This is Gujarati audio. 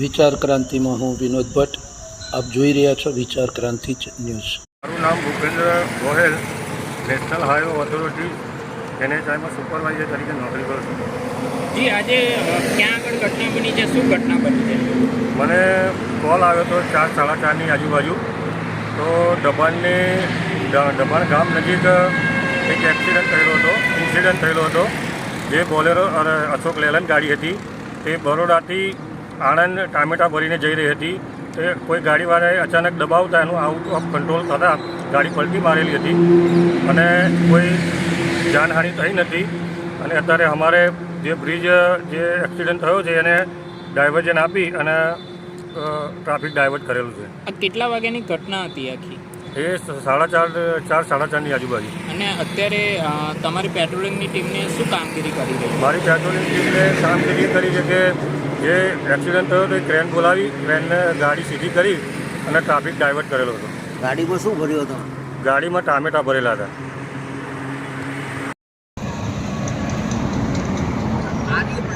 વિચાર ક્રાંતિમાં હું વિનોદ ભટ્ટ. આપ જોઈ રહ્યા છો વિચાર ક્રાંતિ ન્યૂઝ. મારું નામ Bhupendra Gohel national highway authority એનએચઆઈમાં supervisor તરીકે નોકરી કરું છું. જી આજે ક્યાં આગળ ઘટના બની છે? શું ઘટના બની છે? મને કોલ આવ્યો હતો ચાર સાડા ચારની આજુબાજુ. તો દબાણની દબાણ ગામ નજીક એક એક્સિડન્ટ થયેલો હતો ઇન્સિડન્ટ થયેલો હતો. જે બોલેરો અને અશોક લેલન ગાડી હતી, તે બરોડાથી આણંદ ટામેટા ભરીને જઈ રહી હતી. તે કોઈ ગાડીવાળાએ અચાનક દબાવતા એનું આઉટ ઓફ કંટ્રોલ થતાં ગાડી પલટી મારેલી હતી અને કોઈ જાનહાનિ થઈ નથી. અને અત્યારે અમારે જે બ્રિજ જે એક્સિડન્ટ થયો છે, એને ડાયવર્જન આપી અને ટ્રાફિક ડાયવર્ટ કરેલું છે. કેટલા વાગ્યાની ઘટના હતી આખી? એ સાડા ચાર ચાર સાડા ચારની આજુબાજુ. અને અત્યારે તમારી પેટ્રોલિંગની ટીમને શું કામગીરી કરી રહી મારી પેટ્રોલિંગ ટીમને કામગીરી કરી છે કે જે એક્સિડન્ટ થયો તો એ ક્રેન બોલાવી ક્રેનને ગાડી સીધી કરી અને ટ્રાફિક ડાયવર્ટ કરેલો હતો. ગાડીમાં શું ભર્યો હતો? ગાડીમાં ટામેટા ભરેલા હતા. આ નહીં